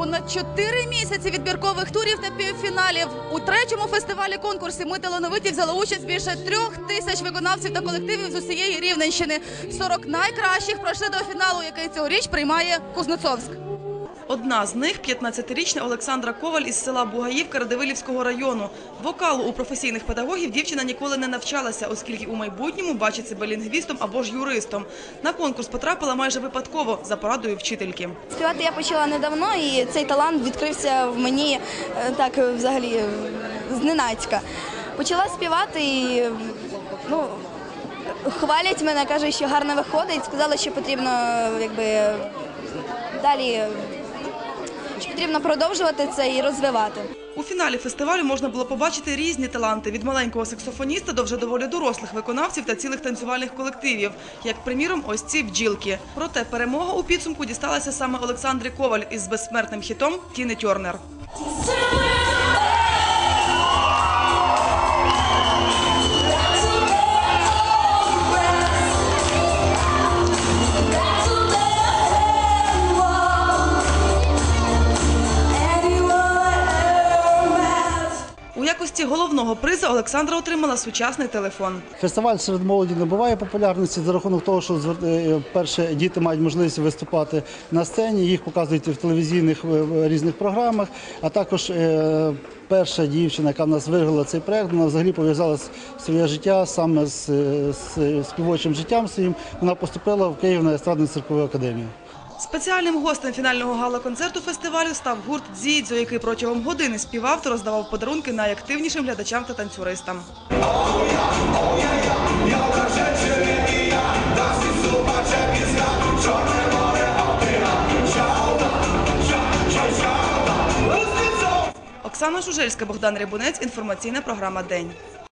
Понад чотири місяці відбіркових турів та півфіналів. У третьому фестивалі конкурсі ми талановиті взяли участь більше трьох тисяч виконавців та колективів з усієї Рівненщини. 40 найкращих пройшли до фіналу, який цьогоріч приймає Кузнецовськ. Одна з них – 15-річна Олександра Коваль із села Бугаївка Радивилівського району. Вокалу у професійних педагогів дівчина ніколи не навчалася, оскільки у майбутньому бачить себе лінгвістом або ж юристом. На конкурс потрапила майже випадково за порадою вчительки. Співати я почала недавно, і цей талант відкрився в мені е, так взагалі зненацька. Почала співати і ну, хвалять мене, кажуть, що гарно виходить. Сказали, що потрібно е, якби, далі потрібно продовжувати це і розвивати. У фіналі фестивалю можна було побачити різні таланти – від маленького саксофоніста до вже доволі дорослих виконавців та цілих танцювальних колективів, як, приміром, ось ці бджілки. Проте перемога у підсумку дісталася саме Олександрі Коваль із безсмертним хітом «Тіни Тьорнер». Якості головного призу Олександра отримала сучасний телефон. Фестиваль серед молоді набуває популярності за рахунок того, що е, перше діти мають можливість виступати на сцені, їх показують в телевізійних е, різних програмах. А також е, перша дівчина, яка в нас виграла цей проект, вона взагалі пов'язала своє життя саме з співочим життям своїм. Вона поступила в Київ на естрадну циркову академію. Спеціальним гостем фінального гала-концерту фестивалю став гурт «Дзідзьо», який протягом години співав та роздавав подарунки найактивнішим глядачам та танцюристам. Оксана Жужельська, Богдан Рябунець. Інформаційна програма «День».